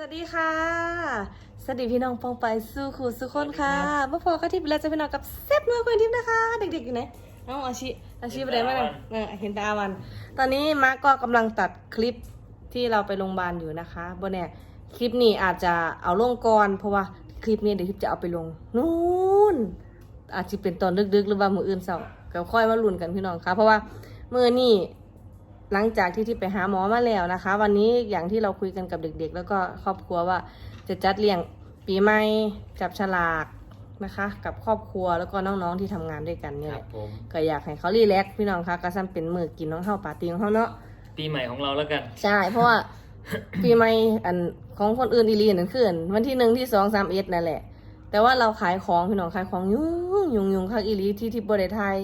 สวัสดีค่ะ สวัสดีพี่น้องปองไปสู้ขู่สู้คนค่ะเมื่อพอก็ที่เราจะพี่น้องกับเซฟเนื้อคนทิพย์นะคะ เด็กๆอยู่ไหนน้องอาชีอาชีไปไหนมาเนี่ยเออเห็นตาวัน ตอนนี้มาก็กำลังตัดคลิปที่เราไปโรงพยาบาลอยู่นะคะบนเนี่ยคลิปนี้อาจจะเอาลงก่อนเพราะว่าคลิปนี้เดี๋ยวทิพย์จะเอาไปลงนู่น อาจจะเป็นตอนดึกๆ หรือว่ามืออื่นเสาร์ก็ค่อยมาลุ้นกันพี่น้องคะเพราะว่ามือนี่ หลังจากที่ที่ไปหาหมอมาแล้วนะคะ วันนี้อย่างที่เราคุยกันกับเด็ก ๆ แล้วก็ครอบครัวว่าจะจัดเลี้ยงปีใหม่จับฉลากนะคะ กับครอบครัวแล้วก็น้องๆที่ทำงานด้วยกันเนี่คยรับผมก็อยากให้เขารีแลกซ์พี่น้องคะก็ซ้ำเป็นมือกินน้องเฮาปาร์ตี้ของเขาเนาะปีใหม่ของเราแล้วกัน ใช่เพราะว่า ปีใหม่อันของคนอื่นอีหลีนั่นคืออันวันที่หนึ่งที่สองสามเอ็ดนั่นแหละ แต่ว่าเราขายของพี่น้องขายของยุ่งยุ่งยุ่งคักอีหลีที่ที่บริไทย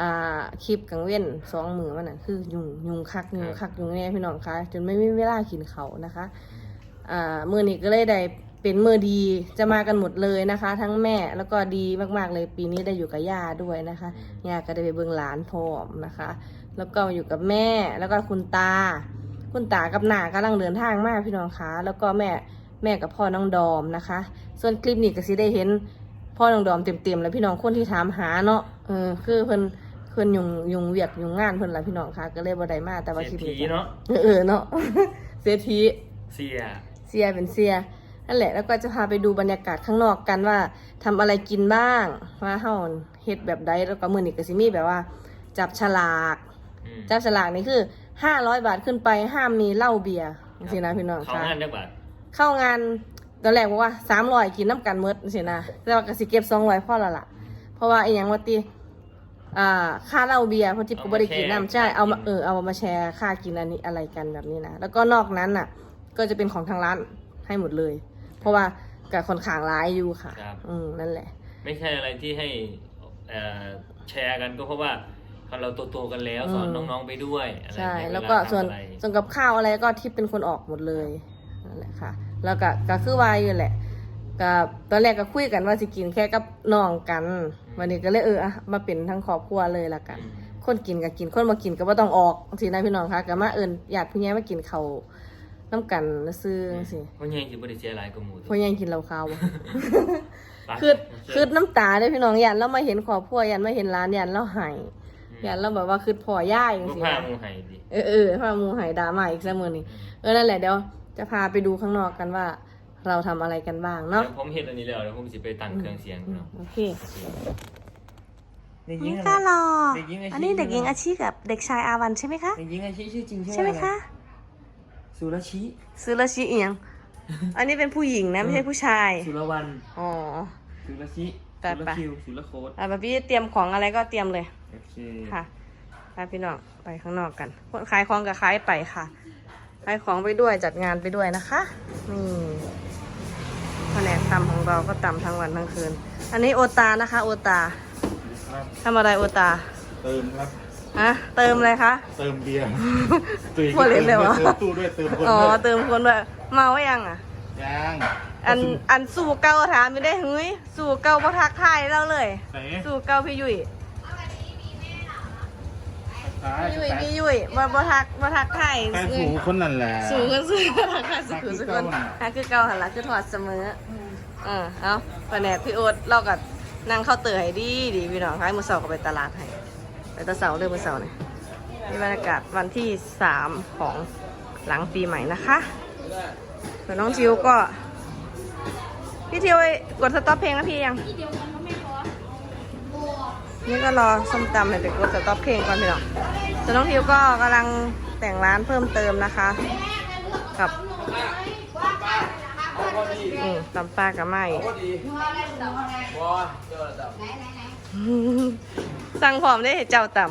อ่าคลิปกังเว้นสองมือมันน่ะคือยุ่งยุ่งคักยุ่งคักยุ่งแน่พี่น้องคะจนไม่มีเวลากินเขาวนะคะอ่ามือนี้ก็เลยได้เป็นมือดีจะมากันหมดเลยนะคะ ทั้งแม่แล้วก็ดีมากๆเลยปีนี้ได้อยู่กับย่าด้วยนะคะย่าก็ได้ไปเบิ่งหลานพร้อมนะคะ แล้วก็อยู่กับแม่แล้วก็คุณตา คุณตากับหนากำลังเดินทางมาพี่น้องคะแล้วก็แม่แม่กับพ่อน้องดอมนะคะ ส่วนคลิปนี้ก็สิได้เห็นพ่อน้องดอมเต็มๆแล้วพี่น้องคนที่ถามหาเนาะเออคือเพิ่นเพิ่นยุงยุงเวียกยุงงานเพิ่นละพี่น้องคะก็เลยบ่ได้มาแต่ว่าคเศรลิษปฐีนี้ก็เนาะเออเออเนาะ เศรษฐีเสีย เสียเป็นเสียนั่นแหละแล้วก็จะพาไปดูบรรยากาศข้างนอกกันว่าทำอะไรกินบ้างว่าเฮาเฮ็ดแบบใดแล้วก็มื้อนี้ก็สิมีแบบว่า จับฉลาก อืมจับฉลากนี่คือ 500 บาทขึ้นไปห้ามมีเหล้าเบียร์จังซี่นะพี่น้องเขาค่ะ งานจักบาทเข้างานตอนแรกบอกว่า300กินน้ำกันหมดจังซี่นะแต่ว่าก็สิเก็บ200พอและล่ะ เพราะว่าอีหยังว่าติ อ่าค่าเหล้าเบียร์เพราะจิบก็บ่ได้กินน้ำใช่เอามาเออเอามาแชร์ค่ากินอันนี้อะไรกันแบบนี้นะแล้วก็นอกนั้นน่ะ ก็จะเป็นของทางร้านให้หมดเลย เพราะว่ากับคนขางร้ายอยู่ค่ะ ครับ อืมนั่นแหละ ไม่ใช่อะไรที่ให้เอ่อแชร์กันก็เพราะว่าเราโตๆกันแล้วสอนอืมน้องๆไปด้วยอะไรใช่เงี้ยแล้วก็เาส่วนทำอะไรส่วนกับข้าวอะไรก็ทิปเป็นคนออกหมดเลยนั่นแหละค่ะ แล้วก็ก็คือวายอยู่แหละกับตอนแรกก็คุยกันว่าจะกินแค่กับน้องกัน วันนี้ก็เลยเอออะมาเป็นทั้งครอบครัวเลยละกันอืมคนกินก็กินคนมากินก็บ่ต้องออกสินะพี่น้องคะก็มาเอิญญาติพี่แย่มากินเขาวน้ำกันซื้อสิเพราะยังสิบ่ได้เสียหลายกว่าหมู่พ่อแย่กินเหล้าขาวบ่ไปคือโเคือน้ำตาเด้อพี่น้องยันเรามาเห็นครอบครัวยันมาเห็นร้านยันเราหายอืมยันเราแบบว่าคือพ่อย่ายจังก็ซี่พานะหมูให้ดิ เออเออพาหมูหายดราม่าอีกเสมอนี่เออนั่นแหละเดี๋ยวจะพาไปดูข้างนอกกันว่า เราทำอะไรกันบ้างเนาะเดี๋ยวผมเห็นอันนี้แล้วเดี๋ยวผมสิไปตั้งเครื่องเสียงอืมเนาะโอเค เด็กหญิงนี่อะไรค่ะรอเด็กหญิงอาชีพ อันนี้เด็กหญิงอาชีกับเด็กชายอาวันใช่ไหมคะ เด็กหญิงอาชีชื่อจริงใช่ไหมอรคะสุรชีซื้อละชีเอียง อันนี้เป็นผู้หญิงนะไม่ใช่ผู้ชาย สุรวันอ๋อ สุรชีไปสุรไป คิวสุรโคตอะแบบพี่เตรียมของอะไรก็เตรียมเลยโอเคค่ะไปพี่น้องไปข้างนอกกันคนขายของกับขายไปค่ะ ขายของไปด้วยจัดงานไปด้วยนะคะ นี่แผนกตำของเราก็ตำทั้งวันทั้งคืน อันนี้โอตานะคะ โอตาครับทำอะไรโอตา เติมครับฮะเติมอะไรคะเติมเบียร์ตุยพูดเล่นเลยวะเติมตู้ด้วยเติมคนอ๋อด้วยเติมคนด้วยเมายังอะยังอันอันสู่เก่าถามไม่ได้เฮ้ยสู่เก่าบ่ทักทายเราเลยใส่สู่เก่าพี่ยุ้ยซ้า ยพี่ยุ้ยพี่ยุ้ยบ่บ่ทักบ่ทักทายใส่สูงคนนั่นแหละสู่กันสู่กันทักทายสู่สู่กันทัฮักกคืคืออเก่าเก่าหันละคือถอดเสมอเออเอาแผนกพี่โอ๊ตเราก็นั่งเข้าเตยให้ดีดีพี่น้องท้ายมือเสาร์ก็ไปตลาดให้ไปตะเสาร์เรื่องมือเสาร์เนี่ยนี่บรรยากาศวันที่สามของหลังปีใหม่นะคะส่วนน้องทิวก็ พี่ทิวกดสต็อปเพลงนะพี่ยัง นี่ก็รอส้มตำให้ไปกดสต็อปเพลงก่อนพี่น้องส่วนน้องทิวก็กำลังแต่งร้านเพิ่มเติมนะคะ กับอืมตำปลากับไม่สั่งพร้อมได้เจ้าตำ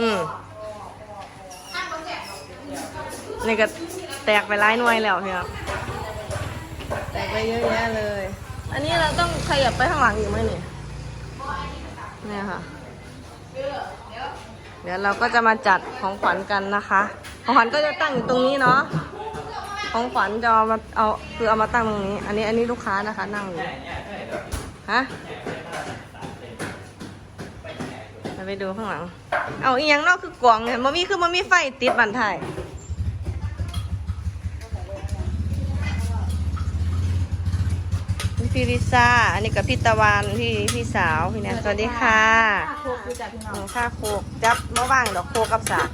อืมนี่ก็แตกไปหลายหน่วยแล้วพี่น้องแตกไปเยอะแยะเลย อันนี้เราต้องขยับไปข้างหลังอีกไหมเนี่ยเนี่ยค่ะ เดี๋ยวเราก็จะมาจัดของขวัญกันนะคะ ของขวัญก็จะตั้งอยู่ตรงนี้เนาะ ของขวัญจะเอามาเอาคือเอามาตั้งตรงนี้ อันนี้อันนี้ลูกค้านะคะ นั่งอยู่ ฮะเราไปดูข้างหลัง เอาอีหยังนอกคือกล่องเนี่ยมันมีคือมันมีไฟติดบันไทย พี่ลิซ่า อันนี้กับพี่ตะวันพี่พี่สาวพี่แนนสวัสดีค่ะโคกคือจ้ะพี่น้หอนูงค่าโคกจับมาว่างดอกโคกกับสาก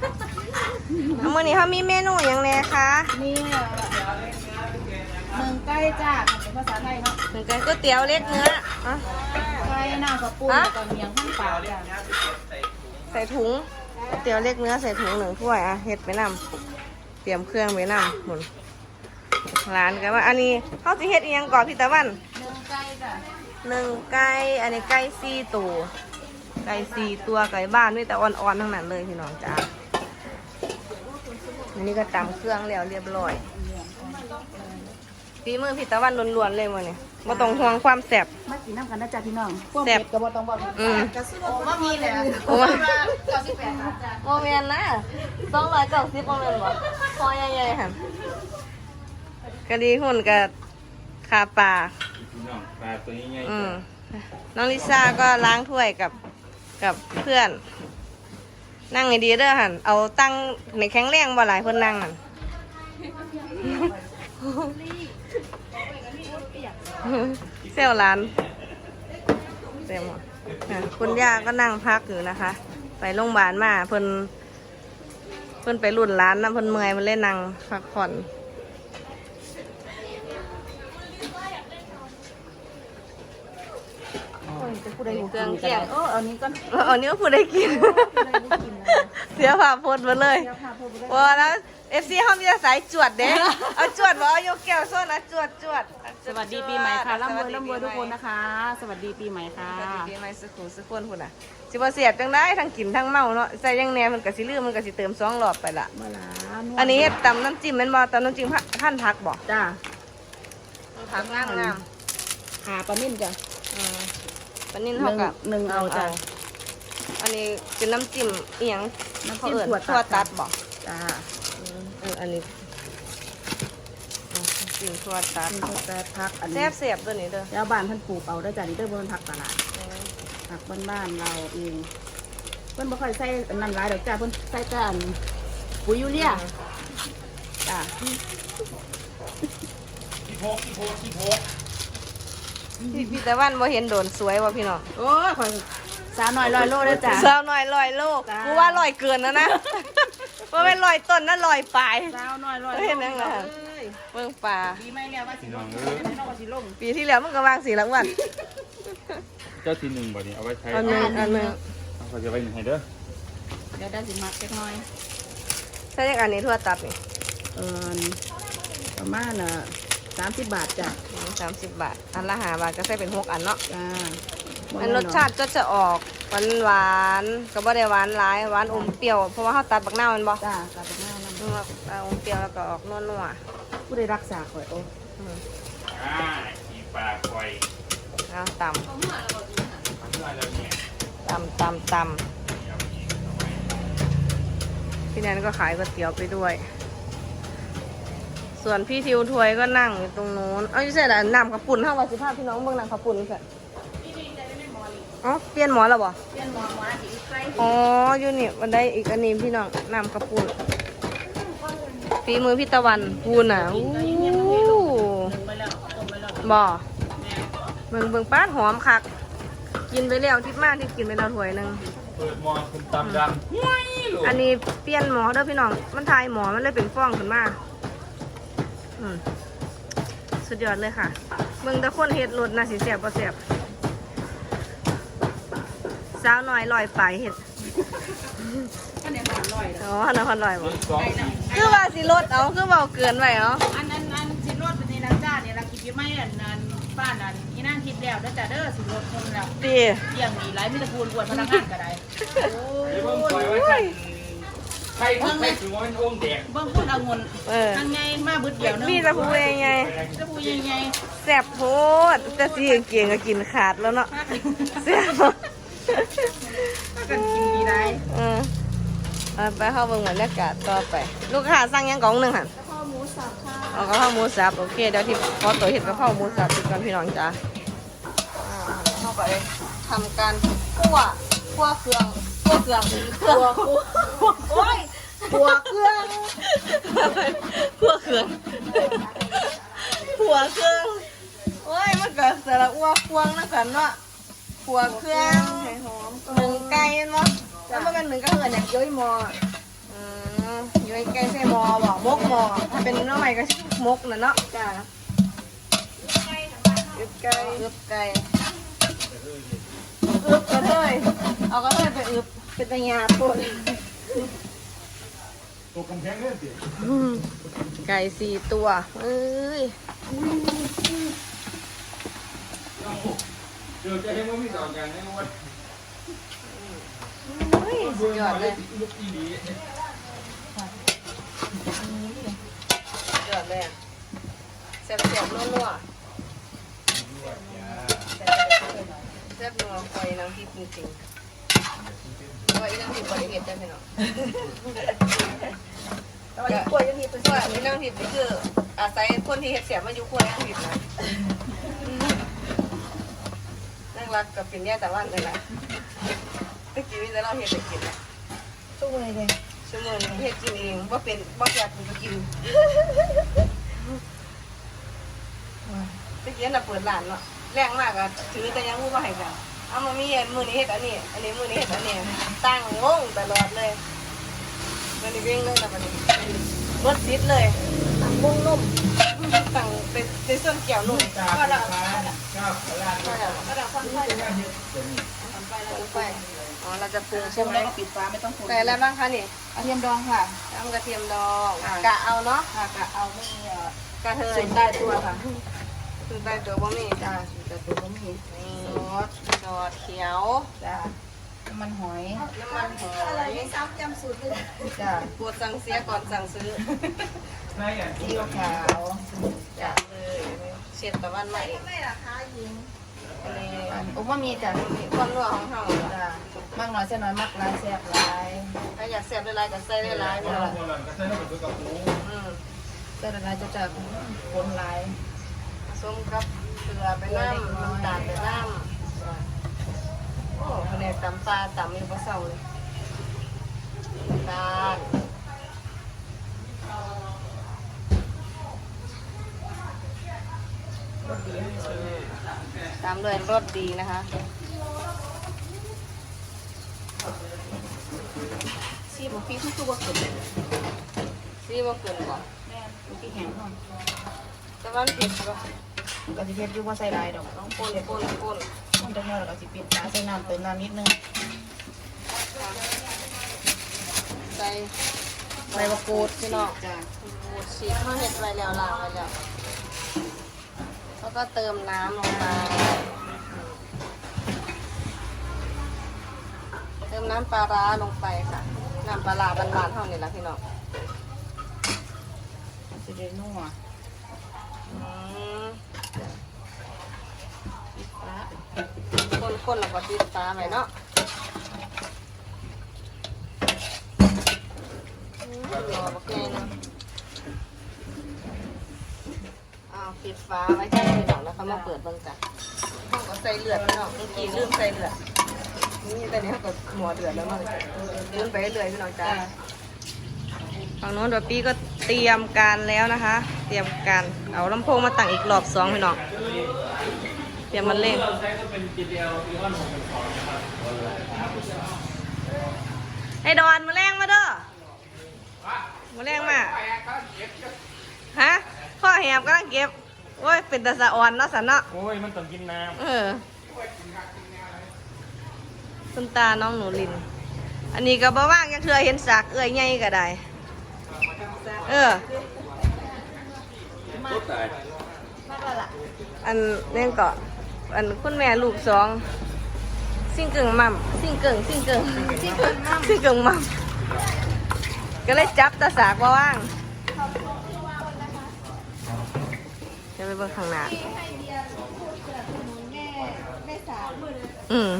เอามื่อนี้เขามีเมนูอย่างแน่คะนี่เมืองใกล้จ้าเป็นภาษาไทยเนาะเหมือนกันก๋วยเตี๋ยวเล็กเนื้ออะไก่หน้ากับปูแล้วก็เมียงข้างเปล่าจ้ะใส่ถุงก๋วยเตี๋ยวเล็กเนื้อใส่ถุงหนึ่งถ้วยอะเฮ็ดไปนำเตรียมเครื่องไปนำหมุนร้านกันว่าอันนี้เขาสิเฮ็ดอีหยังก่อนพี่ตะวัน หนึ่งไก่อันนี้ไก่สี่ตัวไก่สี่ตัวไก่บ้านนี่แต่อ่อนๆทั้งนั้นเลยพี่น้องจ้าอันนี้ก็ตำเครื่องแล้วเรียบร้อยฝีมือพี่ตะวันล้วนๆเลยวันนี้มาต้องห่วงความแสบมากินน้ำกันนะจ้ะพี่น้องพวกแซ่เผ็บดกับบ่ต้องบอกอืมกระสุนโอ้ว่ามีเลยโอ้ยเก้าสิบแปดบาทจ้ะโมเมนนะสองร้อยเก้าสิบโมเมนบ่พอใหญ่ๆค่ะกะดีหุ่นกับขาปลาพี่ น้องปลาตัวนี้ไงอืมน้องลิซ่าก็ล้างถ้วยกับกับเพื่อน นั่งให้ดีเด้อหันเอาตั้งในแข็งแรงบ่หลายเพิ่นนั่งนั่นเซลร้านเต็มหมดอะคุณย่าก็นั่งพักอยู่นะคะ ไปโรงพยาบาลมาเพิ่นเพิ่นไปรุ่นร้านนะเพิ่นเมื่อยมันเล่นนั่งพักผ่อน จะพูดอะไรเครื่องเคียงโอ้เอานี้ก่อนอันนี้ก็พูดได้กิน เสียผ่าพดมาเลยเดี๋ยวพาพูดไปได้ว่าแล้วเอฟซีเขามีแต่สายจวดเด้เอาจวดบ่เอายกแก้วโซนนะจวดจวด สวัสดีปีใหม่ค่ะร่ำรวยร่ำรวยทุกคนนะคะ สวัสดีปีใหม่ค่ะสวัสดีปีใหม่สุขุมสุขคนพุ่นน่ะสิบ่เสียบจังได้ทั้งกินทั้งเมาเนาะใส่ยังแหน่มันก็สิลืมมันก็สิเติมสองรอบไปละเมื่อไหร่อันนี้เฮ็ดตำน้ำจิ้มแม่นบ่ตำน้ำจิ้มท่านพักบ่จ้าพักงามงามขาปลานิ่มจ้ะ ๆอืมปานนี้เฮาก็หนึ่งเอาจ้ะ อันนี้เป็นน้ำจิ้มอีหยังน้ำเขาจิ้มเอิ้นถั่วถั่วตัตัดดบ่จ้าอืมเอออันนี้อืมน้ำจิ้มถั่วตัดเป็นถั่วตัดพักอันแซ่นี้บเสียบตัวนี้เด้อแล้วบ้านท่านปลูกเอาได้จ้ะนี่เด้อบนผักตลาดอืมผักบ้านๆเราเองเพิ่นบ่ค่อยใส่อันนั้นหลายดอกจ้าเพิ่นใส่แต่อันปุ๋ยยูเรียจ้าพี่พี่ แต่วันบ่เห็นโดนสวยว่ะพี่น้องโอ้ยข่อยสาวน้อยลอยโลได้อจ้าสาวน้อยลอยโลกจ้ากูว่าลอยเกินนะนะว่าเป็นลอยต้นนะลอยปลาย สาวน้อยลอยเห็นยังไงเอ้ยเมืองป่าดีไหมแล้วว่าสิลงไม่ต้องว่าสิลงปีที่แล้วมันก็วางสีละอ้วันเจ้าทีหนึ่งบ่นี้เอาไว้ใช้อันหนึงอันหนึงเอาเขาจะไว้หนึ่งให้เด้อเดี๋ยวได้สิมักเล็กน้อยใช่ยังอันนี้ทั่วตัดนี่เออประมาณน่ะ สามสิบบาทจ้ะสามสิบบาท อันละหาบาทก็ใส่เป็นหกอันเนาะจ้าอันรสชาติก็จะออกหวานหวานๆก็บ่ได้หวานหลายหวานอมเปรี้ยวเพราะว่าเขาตัดบักหน้าวมันบ่จ้ากลับไปหน้านั่นมันว่าเอาอมเปรี้ยวแล้วก็ออกนัวผู้ได้รักษาข่อยโอ้ๆอืมอ่าขี่ปลาคอยเอาตำเมื่อแล้วเนี่ยตำตำตำพี่แนนก็ขายก๋วยเตี๋ยวไปด้วย ส่วนพี่ทิวถวยก็นั่งอยู่ตรงนู้น เอ้าอยู่ใช่ละนำขับปุ่นห้าวันสิบห้าพี่น้องเบิ่งนำขับปุ่นใช่อ๋อเปลี่ยนหมอแล้วบ่เปลี่ยนหมอหมอสิใกล้อ๋ออยู่นี่มันได้อีกอันนี้พี่น้องนำขับปุ่นฝีมือพี่ตะวันพูนอะอู้ไปแล้วต้มไปแล้วบ่เบิ่งเบิ่งป้านหอมคัก กินไปแล้วทิพมากที่กินไปแล้วถ้วยหนึงเปิดหมอคุณตำดังไม่รู้อันนี้เปลี่ยนหมอเด้อพี่น้อง มันทายหมอมันเลยเป็นฟ้องขึ้นมาอืม สุดยอดเลยค่ะเบิ่งแตะคนเฮ็ดรถน่าสิแซ่บบ่แซ่บสาวน้อยลอยไปเฮ็ดอันนี้หอมลอยแล้วอ๋อนครลอยบ่เบิ่งสองสี่คือว่าสิลดเอาคือเว้าเกินไว้เอาอันนั้นอันสิรถเป็นนี่ละจ้าเนี่ยละคิดยังไม่อันนั้นป้านอันนี่นั่งคิดแล้วแล้วจ้าเด้อสิรถคนแล้วติเที่ยงนี่ไรมิตรภูลอวดพนักงานก็ได้เดี๋ยวเบิ่งคอยไว้ ใส่ใครใครถือว่าเป็นองค์แดงเบิ่งพูดเอาเงินเออทั้งไงมาบึดเดียวนึงมีแตะพูเองไง จะพูยังไงแซ่บโพดแต่สิเกียงก็กินขาดแล้วเนาะแซ่บถ้ากันกินดีได้เออเอาไปเข้าเบิ่งบรรยากาศต่อไป ลูกค้าสั่งหยังกล่องหนึ่งค่ะกะเพราหมูสับค่ะกะเพราหมูสับโอเคเดี๋ยวที่ขอตัวเห็ดกะเพราหมูสับติดกันพี่น้องจ้าอ่าเข้าไปทำการคั่วคั่วเครื่องคั่ วเครื่องคั่วคั่วโอ้ยคั่วเครื่องคั่วเครื่องคั่วเครื่องโอ้ยมันก็สรอัวกควงนะกันเนาะขัวเครื่องให้หอมหนึ่งไก่เนาะแล้วมันเป็นหนึ่งก็เหินอย่างย้อยมออืมย้อยไก่ใส่มอบอกมกมอถ้าเป็นน้องใหม่ก็มกนะเนาะจ้าอึบไก่อึบไก่อึบกระเทยเอากระเทยไปอึบ เป็นตะยาปนตัวกำแพงเนี่ยสิอืมไก่สี่ตัว เอ้ยเดี๋ยวจะให้มันมีสองกันให้มันเฮ้ยสุดยอดเลยลูกอีหลีสุดยอดเลยอะแซ่บแซ่บๆนัวๆแซ่บนัวไฟน้ำพริกจริงๆเพราะ ว่าอีน้ำพริกบริเวณได้ไหมเนาะแต่ว่าอีกกล้วยจะมีเป็นเพราะว่าอีน้ำพริกนี่คือ อาศัยคนที่เฮ็ดเสียมาอยู่ครัวน้ำพริกนะนั่งรักกับเป็นแย่แต่ว่าเลยล่ะตะกี้มีแต่เราเฮ็ดแต่กินนะตู้เลยเลยชั่วโมงหนึงเฮ็ดกินเองว่าเป็นว่าแซ่บกูก็กินตะกี้น่ะเปิดร้านเนาะแรงมากอะถือแต่ยังรู้ว่าให้กัน เอามามีอันมื้อนี้เฮ็ดอันนี้ อันนี้มื้อนี้เฮ็ดอันนี้ ตั้งงงตลอดเลยมันนี่เว้งเลยนะมันนี้รถติดเลยตังบุ้งนุ่มตั้งเป็นเป็นส่วนเกี่ยวนุ่มจ้าก็จ้าแล้วจ้าขลาดก็แล้วกระดาษควันไฟปรุงไปอ๋อเราจะปรุงใช่ใช่ไหไหมมก็ปิดฟ้าไม่ต้องคนใส่อะไรบ้างคะนี่กระเทียมดองค่ะน้ำกระเทียมดองค่ะกะเอาเนาะค่ะกะเอาไม่เอ่อกระเทยสุดได้ตัวค่ะสุดได้ตัวบะหมี่จ้าสุดได้ตัวก็มีนี่ซอสซ อสเขียวจ้าน้ำมันหอยน้ำมันหอยจ้าปวดสั่งเสียก่อนสั่งซื้อใช่อะซีอิ๊วขาวจ้ะเลยเช็ดตะวันใหม่ไม่ราคายิงอันนี้อันอุมามีจ้ะมีความนัวของเฮาจ้ามากน้อยเส้นน้อยมากหลายแซ่บหลายถ้าอยากแซ่บได้หลายก็ใส่ได้หลายคนี่นแหละละคนละก็ใช้ให้มันตัวกับปูอืมแต่ละลายจะจับคนหลายผสมกับเกลือไปน้ำน้ำตาลไปน้ำ โอ้คะแนนตำปลาตำมีปลาเศร้าเลยน้ำตาลตามด้วยรสดีนะคะซีบพี่ทุกตัวขึ้นซีบ่เกินบ่แม่พี่แข็งหน่อยแต่ว่ามันเผ็ดบ่ก็สิเฮ็ดอยู่ว่าใส่หลายดอกต้องป่นป่นป่น มันจะเงาแล้วก็สิปิดตาใส่น้ำเติมน้ำนิดนึงใส่ใส่มะกรูดพี่น้องจ้าหมูชีสเขาเห็ดไว้แล้วล้างไว้แล้ว แล้วก็เติมน้ำลงไปเติมน้ำปลาร้าลงไปค่ะ น้ำปลาร้าบานๆเท่านี้แหละพี่น้องสิได้นัวอืมปิ ดฟ้าคนๆแล้วก็ติดตาไว้เนาะอืมรอบักแน่เนาะอ้าวปิดฟ้าไว้แค่พี่น้องแล้วเขามาเปิดเบิ่งจ้ะห้องก็ใส่เลือดพี่น้องเมื่อกี้ลืมใส่เลือด นี่แต่เนี้ยก็หมอเดือดแล้วมั้งยืนไปเรื่อยๆพี่น้องจ้าฝั่งโน้นแบบปี้ก็เตรียมการแล้วนะคะ เตรียมการ เอาลำโพงมาตั้งอีกรอบสองพี่น้อง เตรียมมันเล่งเราใช้ก็เป็น GTL ที่ว่าหนุ่มเป็นของนะครับให้ดอนมาแรงมาเด้อมาแรงมาฮะพ่อแหบกำลังเก็บโอ้ยเป็นตาสะอ่อนเนาะสันเนาะโอ้ยมันต้องกินน้เออคุณตาน้องหนูลิน อันนี้ก็บ่ว่างยังเธอเห็นสากเอ้ยใหญ่ก็ได้ เออำก็ตายอันเล่นเกาะ อันคุณแม่ลูกสองซิ่งเกิงมัมซิ่งเกิงซิ่งเกิงซิ่งเกิงมัมซิ่งเกิงมัมก็เลยจับตาสากว่าว่างจะไปเบิ่งข้างหน้าอืม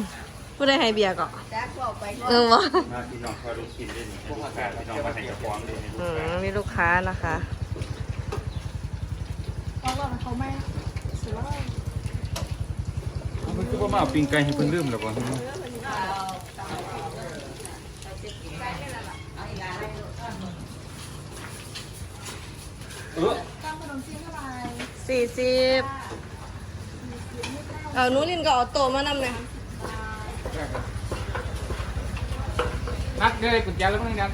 ผู้ได้ให้เบียร์ก่อนจ้าก็เอาไปเออวะมาพี่น้องคอยดูกินด้วยนี่พวกอากาศพี่น้องมาให้กระป๋องเลยอืมมีลูกค้านะคะเพราะว่ามันเขาไม่สุดแล้ว มันคือว่ามาเอาปิ้งไก่ให้เพิ่นลืมแล้วบ่เออสี่สิบเอาหนูลินก็เอาโตมานำเลยนักเลยกุญแจแล้วมั้งนัก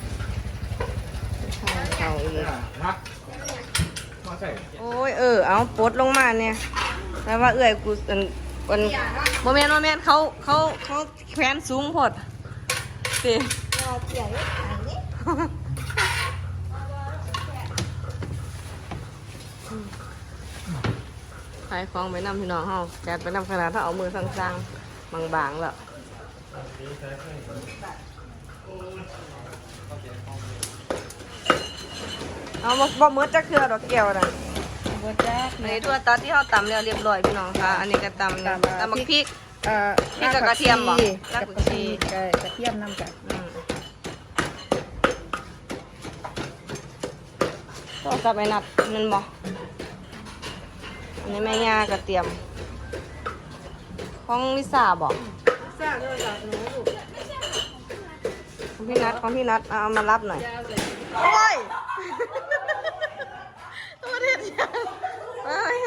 เขาอีกนักมาใส่โอ้ยเออเอาปลดลงมาเนี่ยแปลว่าเอื่อยกู อันอันโมเมนต์โมเมนต์เขาเขาเขาแขวนสูงพดสิขายของไปนำพี่น้องเฮาแกะไปนำขนาดถ้าเอามือสั่งๆบางๆแล้วเอาบ่บ่มืดจะคือดอกแก้วน่ะ บ่จักอันนี้ทั่วตัดที่เขาตำแล้วเรียบร้อยพี่น้องค่ะ อันนี้ก็ตำตำอ่าตำบักพริกเอ่อนี่กับกระเทียมบ่รารากกผัผักกชีชีกับกระเทียมน้ำจ้ะอืมก็จะไปนัดมันบ่อันนี้แม่ย่ากระเทียมของลิซ่าบ่ทราบด้วยจ้ะหนูลูกของพี่นัทของพี่นัทเอามารับหน่อยโอ้ยตัว เด็ดยังเอ้ย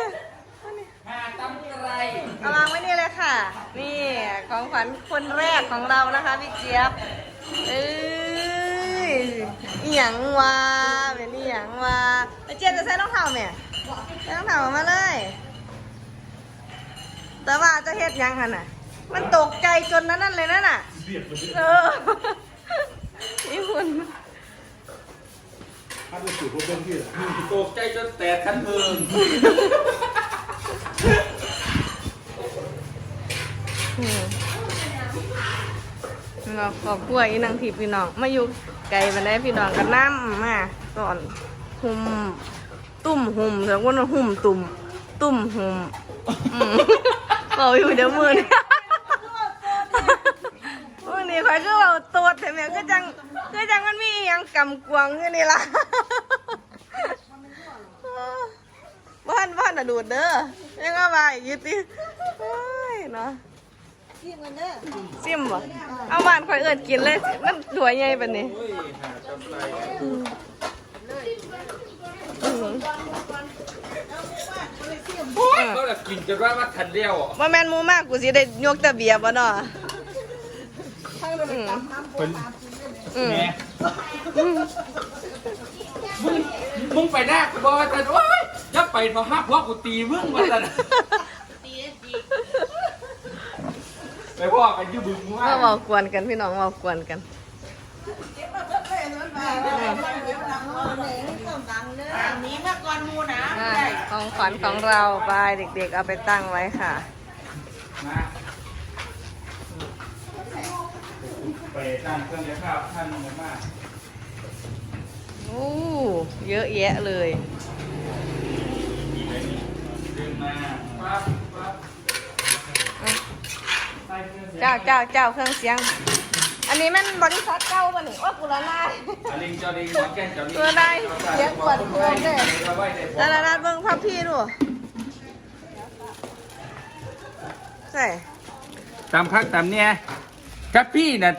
หาตำอะไรเอาวางไว้นี่เลยค่ะ นี่ของขวัญคนแรกของเรานะคะพี่เจี๊ยบเอ้ยอหย่างวะเป็นอหย่างวะไอเจี๊ยบจะใส่รองเท้าไหมใส่รองเท้ามาเลย แต่ว่าจะเฮ็ดยังหันน่ะมันตกใจจนนั้นนั่นเลยนั่นน่ะเออนี่คุณ ตกใจจนแตกคันเพิงอืมเราขอบครัวอีนางทิพย์พี่น้องมาอยู่ไกลมาได้พี่น้องกันน้ำมาก่อนหุ่มตุ่มหุ่มเถอะว่าหุ่มตุ่มตุ่มหุ่มอืมบอกอยู่เดี๋ยวมือเนี่มือนี่คอยก็เอาตัวแต่แม่ก็จัง ก็จังมันมีอหยังกำกวงอยู่นี่ล่ะบ้านบ้านอะดูดเด้อยังเอาไปอีกอยึดติโอ้ยเนาะซิมบ่เอาบ้านคอยเอิดกินเลย มันสวยใหญ่ปานนี้โอ้ยหาตำไรอืมโอ้ยเขาแบบกินจนว่ามาทันเดียวอะบ่แม่นหมูมากกูสิได้ยกแตะเบียร์บ่เนาะอืมเป็ นอืมแหม่มึงมึงไปหน้ากูบอกว่าแต่โอ้ยอย่าไปเพราะห้าพ่อกูตีมึงมาแต่ไปพ่อกันอยืบึงมึงมาเว้ากวนกันพี่น้องเว้ากวนกันอ่าของขวัญของเราไปเด็กๆเอาไปตั้งไว้ค่ะนะ ไปตั้งเครื่องเลี้ยงข้าวท่านมามากโอ้เยอะแยะเลยดึงมาปั๊บปั๊บอะใส่เครื่องเสียงเจ้าเจ้าเจ้าเครื่องเสียง อันนี้แมันบริษัทเก่าป่ะนี่ว่ากุละนายอลิงจอลิงหมอนแก่นจอลิงตัวใดเสียงปวดโคนเด้เอาไว้ได้ดาราดาเบิ่งพับพี่ดูใส่ตามพักตามเนี่ยครับพี่น่ะ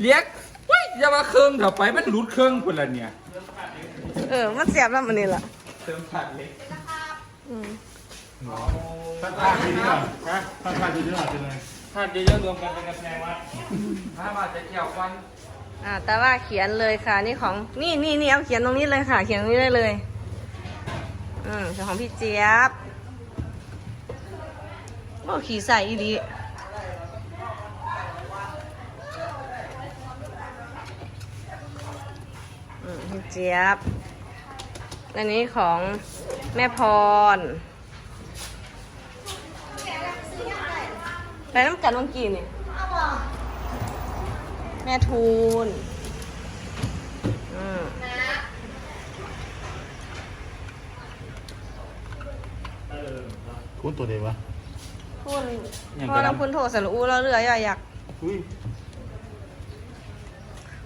เลี้ยงเว้ยอย่ามาเครื่องเถอะไปมันหลุดเครื่องคนละเนี่ยเออ มันเสียบแล้วมันนี่ล่ะเติมผัดเล็กอืมถ้าผัดทีนี้ก่อนฮะถ้าผัดทีนี้ก่อนเป็นไงผัดเยอะๆรวมกันเป็นกระแพงวัดถ้ามาจะเกี่ยวกันอ่า แต่ว่าเขียนเลยค่ะ นี่ของ นี่นี่นี่เอาเขียนตรงนี้เลยค่ะ เขียนตรงนี้ได้เลย อืมเป็นของพี่เจี๊ยบโอ้ขี่ใส่อีดีอืม พี่เจี๊ยบ อันนี้ของแม่พร ไปน้ำกันวันกี่นี่แม่ทูนอืมคุณตัวเดียววะคุณพอน้ำคุณโทรสรุอูแล้วเรือย่อยยักษ์อุ้ย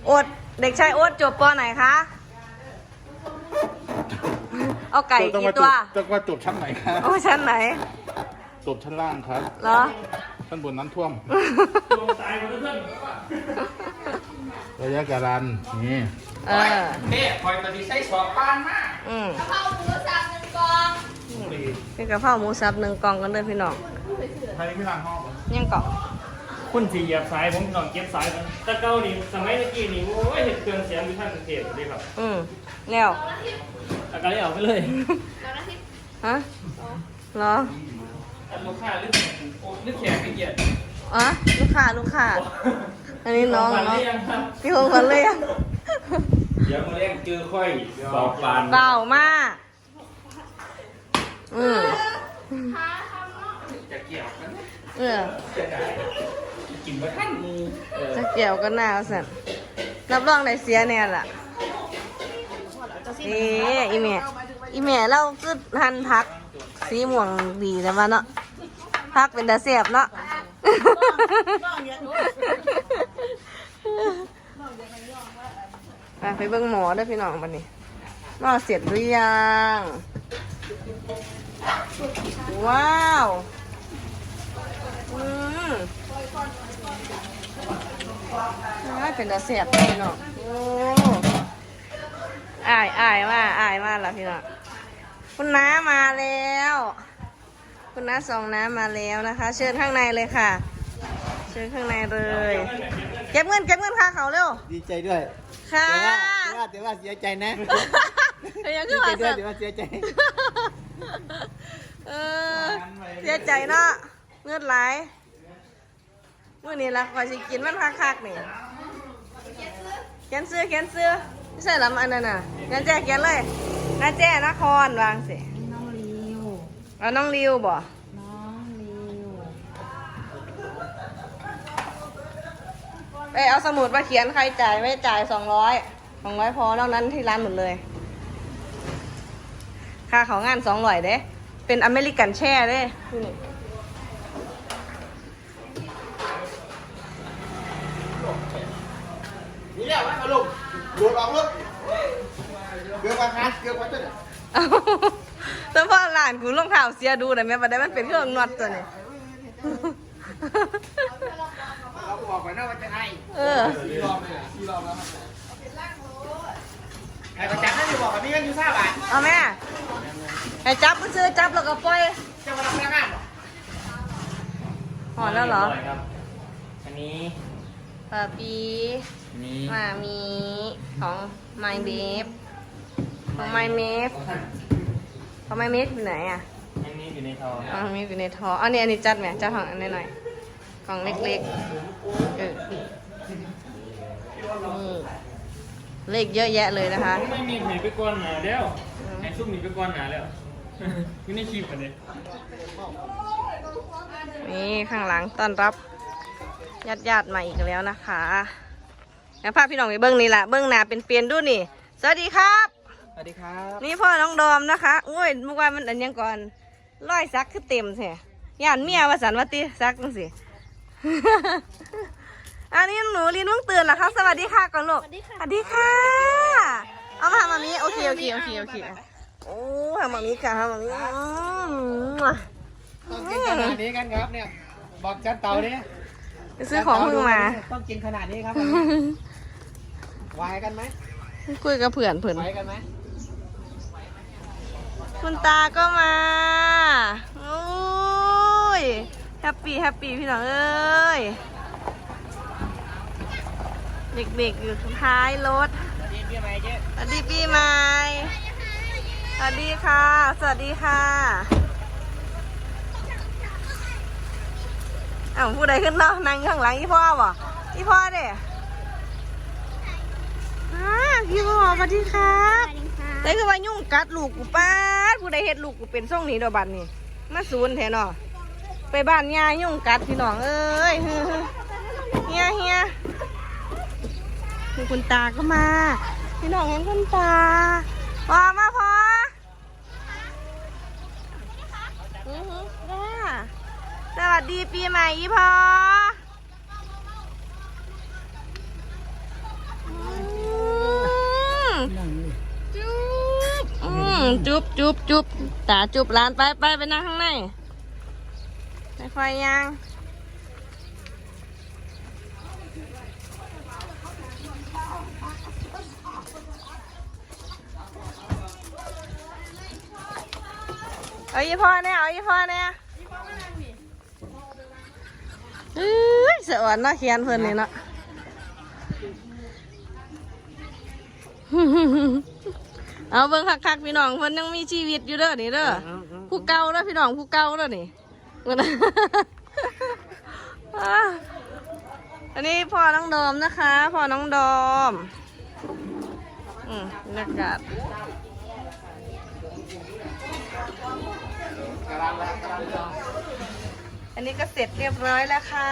โอด เด็กชายโอ๊ตจบปอไหนคะ เอาไก่ต้องกี่มาจตัวบต้องมาจบชั้นไหนครับเอาชั้นไหนจบชั้นล่างครับเหรอ ชั้นบนน้ำท่วมระยะการันนี่เออเนี่ยคอยตอนนี้ใช้สอบปานมากอืมนดีเป็นกะเพราหมูสับหนึ่งกล่องกันเลยพี่น้องไทยไม่ล้างห้องยังกล่อง คุณสีเหยียบสายผมพี่น้องเก็บสายกันแต่เก่านี่สมัยเมื่อกี้นี่โอ้ยเห็นเครื่องเสียงอยู่ท่านกรุงเทพเลยครับอืมแล้วอากาศเลยเอาไปเลยฮะเหรออันลูกค้าหรือโอ้นึกแขกไม่เกียดอะลูกค้าลูกค้าอันนี้น้องฟันเนาะหรือยังครับพี่คงคนเลยอะเดี๋ยวมาเรียกเจอค่อยสอบปานเบามากอืมจะเกี่ยวกันเออจะได้ กินมาท่านมูเออจะเกี่ยวก็น่าเอาสันรับรองได้เสียแน่ล่ะเอ๊ะอีแม่อีแม่เราคือหันพัก สีม่วงดีแต่ว่าเนาะพักเป็นตาเสียบเนาะไปไปเบิ่งหมอเด้อพี่น้องบัดนี้หมอเสร็จหรือยัง ว้าว อืมน่า เป็นตาเสียบพี่น้องโอ้อายอายมาอายมาแล้วพี่น้องคุณน้ามาแล้ว คุณน้าสองน้ามาแล้วนะคะ เชิญข้างในเลยค่ะ เชิญข้างในเลย เก็บเงินเก็บเงินค่าเขาเร็ว ดีใจด้วยค่ะ แต่ว่าแต่ว่าแต่ว่าเสียใจนะเฮ้ยดีคือใจว่าด้วยแต่ว่าเสียใจเออเสียใจเนาะเงือดไหลมื่อนี้ละคอยสิกินมันคักๆนี่ เขียนซื้อเขียนซื้อไม่ใช่ลำอันนั้นน่ะงั้นแจ้เขียนเลยนาแจ้นครวางสิน้องริวเอาน้องริวบ่น้องริวไปเอาสมุดมาเขียนใครจ่ายไม่จ่ายสองร้อยสองร้อยพอนอกนั้นที่ร้านหมดเลยค่าเขางานสองร้อยเด้ เป็นอเมริกันแช่เด้ นี่นี่แหละว่ามาลงโดดออกรถเกือบวันงานเกือบวันเจ้าเนี่ยเอาแต่พอหลานกูลงข่าวเสียดูหน่อยแม่บัดได้มันเป็นเครื่องนวดตัวนี้เราบอกไปนะว่าจะให้เออสี่รอบเลยอะสี่รอบแล้วครับไอ้ประจักษ์นั่นอยู่บอกกับนี่กันอยู่ทราบอะเอาแม่ให้จับก็ซื้อจับแล้วก็ปล่อยเจ้ามาทำพนักงานเหรอหอแล้วเหรอครับอันนี้ปาปีอันนี้มามีของ My Babe ของ My m a p ของ My m a p อยู่ไหนอะอันนี้อยู่ในทองอ๋อมีอยู่ในท้ออันนี้อันนี้จัดไหมจัดของอันนี้หน่อยกล่องเล็กๆเออนี่เลขเยอะแยะเลยนะคะ ไม่มีหนีไปก่อนหนาแล้วไอ้ซุ่มหนีไปก่อนหนาแล้วไม่ได้คีบกันเลยนี่ข้างหลังต้อนรับญาติญาติๆมาอีกแล้วนะคะ แล้วพาพี่น้องไปเบิ้งนี่แหละเบิ้งหนาเป็นเปลี่ยนๆดูนี่ สวัสดีครับ สวัสดีครับนี่พ่อน้องดอมนะคะโอ้ยเมื่อวานมันอันยังก่อนร้อยซักคือเต็มแท้ย่านเมียว่าสันวัติซักจังสิ อันนี้หนูลินเพิ่งตื่นเหรอคะสวัสดีค่ะก่อนลูกสวัสดีค่ะ สวัสดีค่ะ เอามาหามามีโอเคโอเคโอเคโอเคโอ้หามามีค่ะหามามีอืมต้องกินขนาดนี้กันครับเนี่ย บอกจันเตาเนี่ยไปซื้อของเพิ่งมา ต้องกินขนาดนี้ครับ วันนี้ไหวกันไหมคุยกับเพื่อนเพื่อนไหวกันไหมคุณตาก็มา โอ้ย แฮปปี้แฮปปี้พี่น้องเอ้ย เด็กๆอยู่ท้ายรถ สวัสดีพี่ใหม่เจ๊สวัสดีปีใหม่ สวัสดีค่ะ สวัสดีค่ะ อ้าวผู้ใดขึ้นเนาะนั่งอยู่ข้างหลังอีพ่อบ่อีพ่อเด้อ่า พี่พ่อสวัสดีครับได้คือว่ายุ่งกัดลูกกูป้าดผู้ใดเฮ็ดลูกกูเป็นส่งนี้ดอกบัดนี่มาศูนย์แท้เนาะไปบ้านยายยุ่งกัดพี่น้องเอ้ยฮึ่มๆเฮียเฮียคือคุณตาก็มา พี่น้องเห็นคุณตาพอมาพออือหือจ้าสวัสดีปีใหม่อีพออืมจุ๊บอืม จุ๊บจุ๊บจุ๊บตาจุ๊บร้านไปไปไปนั่งข้างในไปไฟยัง เอาอีพ่อเนี่ยเอาอีพ่อเนี่ยเอ้ยเสียอ่อนเนาะเขียนเพิ่นนี่เนาะ เอาเบิ่งคักๆพี่น้องเพิ่นยังมีชีวิตอยู่เด้อนี่เด้อผู้เก่าเด้อพี่น้องผู้เก่าเด้อนี่เพิ่นน่ะอะอันนี้พ่อน้องดอมนะคะพ่อน้องดอมอืมบรรยากาศอันนี้ก็เสร็จเรียบร้อยแล้วค่ะ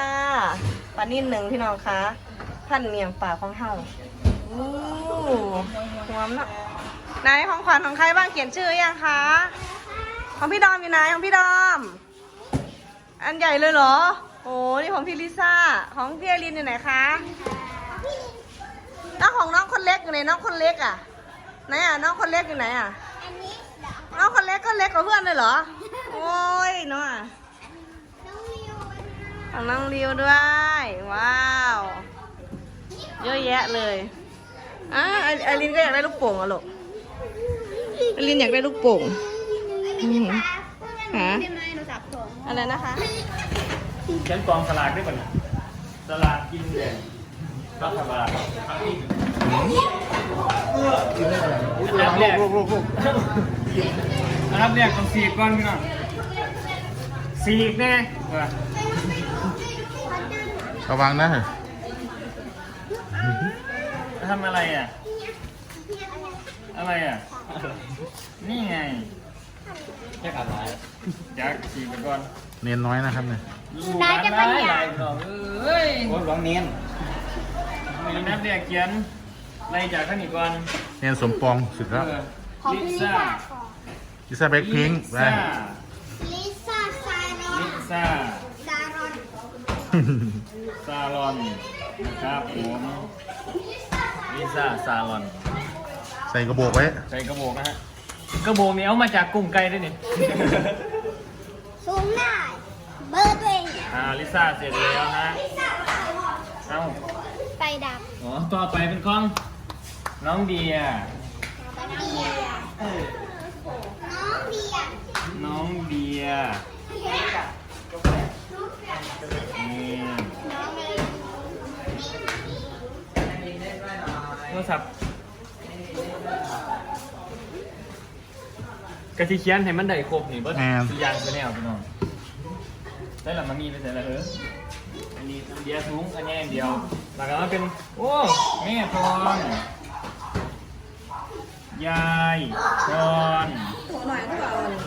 ปลานิ่นหนึ่งพี่น้องคะท่านเมียงป่าของเฮาอู้หอมเนาะ ไหนของขวัญของใครบ้างเขียนชื่อยังคะ ของพี่ดอมอยู่ไหนของพี่ดอม อันใหญ่เลยเหรอ โอ้นี่ของพี่ลิซ่า ของพี่อลินอยู่ไหนคะแล้วของน้องคนเล็กอยู่ไหนน้องคนเล็กอะ ไหนอะน้องคนเล็กอยู่ไหนอะน้องคนเล็กก็เล็กกว่าเพื่อนเลยเหรอ โอ้ยน้องอะของน้องริวด้วย ว้าว เยอะแยะเลยอะออลินก็อยากได้ลูกโป่งอะลูก อลินอยากได้ลูกโป่งอืมหาอะไรนะคะ เขียนกองสลากได้ป่ะเนี่ยสลากกินแบ่งรัฐบาลอันดับแรกลูกลูกลูกอันดับแรกต้องสีกก่อนพี่น้องสีกแน่ว่ะระวังนะทำอะไรอะ อะไรอะ นี่ไงแค่อะไรอยากสีไปก่อนเนียนน้อยนะครับเนี่ยน้าจะปัญญาพี่น้องเอ้ยโอ้ยร้องเนียนอันดับแรกเขียนไล่จากข้างนี้ก่อนเนียนสมปองสุดแล้วเออลิซ่าลิซ่าแบล็คพิงค์ไปลิซ่าลิซ่าซารอนลิซ่าซารอนซาลอนนะครับผมลิซ่าซาลอนใส่กระบอกไว้ ใส่กระโบกนะฮะกระโบกนี้เอามาจากกลุ่มไก่ด้วยนี่ ซูมได้เบอร์ตัวเองอ่าลิซ่าเสร็จแล้วฮะเอ้าไฟดับอ๋อต่อไปเป็นของน้องเดียน้องเบียร์น้องเดียนี่น้องเบียร์โทรศัพท์ กะทิเขียนให้มันได้ครบนี่เบิดแม่นสี่อย่างคือแนวพี่น้องได้หลัมันมีไปเสร็จแล้วเอออันนี้น้ำเดียสูงอันนี้อันเดียวแล้วก็มาเป็นโอ้แม่พรยายพรตัวหน่อยก็เอาเลย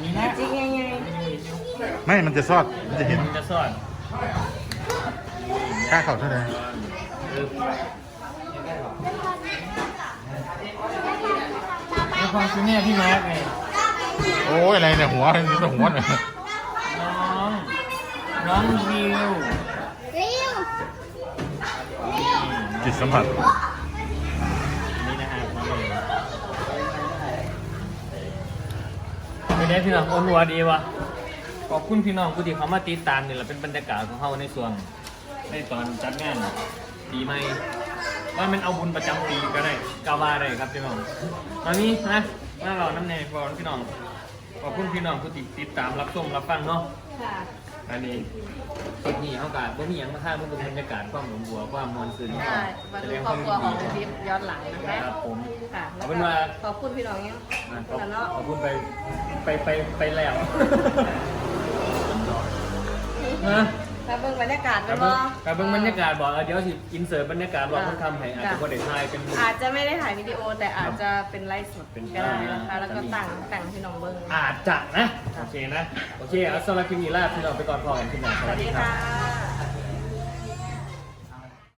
นี่นะจริงไงไงไม่มันจะซอดมันจะเห็นมันจะสอนค่าเข่าเท่าไหร่แล้วความคือแม่พี่แม็กไง โอ้ยอะไรเนี่ยหัวอะไรนี่ตัวหัวเนี่ยน้อง น้องวิวเร็วจิตสัมผัสนี่นะฮะน้องวิวเป็นไงพี่น้องโอนหัวดีวะขอบคุณพี่น้องผู้ที่เขามาติดตามนี่แหละเป็นบรรยากาศของเขาในส่วนในตอนจัดงานปีใหม่ว่ามันเอาบุญประจำปีก็ได้กาว่าได้ครับพี่น้องมานี้นะมาเราน้ำแน่พอพี่น้อง ขอบคุณพี่น้องผู้ที่ติดตามรับชมรับฟังเนาะค่ะ อันนี้คลิปนี้เขากาบ่มีหยังมาค่าเพื่อเป็นบรรยากาศความหนุนบัวความมวลซื่นได้มาดูครอบครัวของคุณทิพย์ย้อนหลังนะคะครับผม ค่ะแล้วเอาเป็นก็ว่าขอบคุณพี่น้องยังอะขขอบนาดเนาะขอบคุณไปไปไปไปแล้วนะ แต่เบิ่งบรรยากาศกกัระนเบื้บ่องกระเบื้องบรรยากาศบอกเออเดี๋ยวสิอินเสิร์ตบรรยากาศบอกคนทำให้อาจจะบ่ได้ถ่ายเป็น อาจจะไม่ได้ถ่ายวิดีโอแต่อาจจะเป็นไลฟ์สดเป็นก็ได้นะคะอ่าแล้วก็ตั้งตั้งพี่น้องเบิ่งอาจจะนะ โอเคนะ โอเคเอาสำหรับคลิปนี้ลาพี่น้องไปก่อนพอกันคลิปหน้าสสวัวัสสดีดีครัค่บะ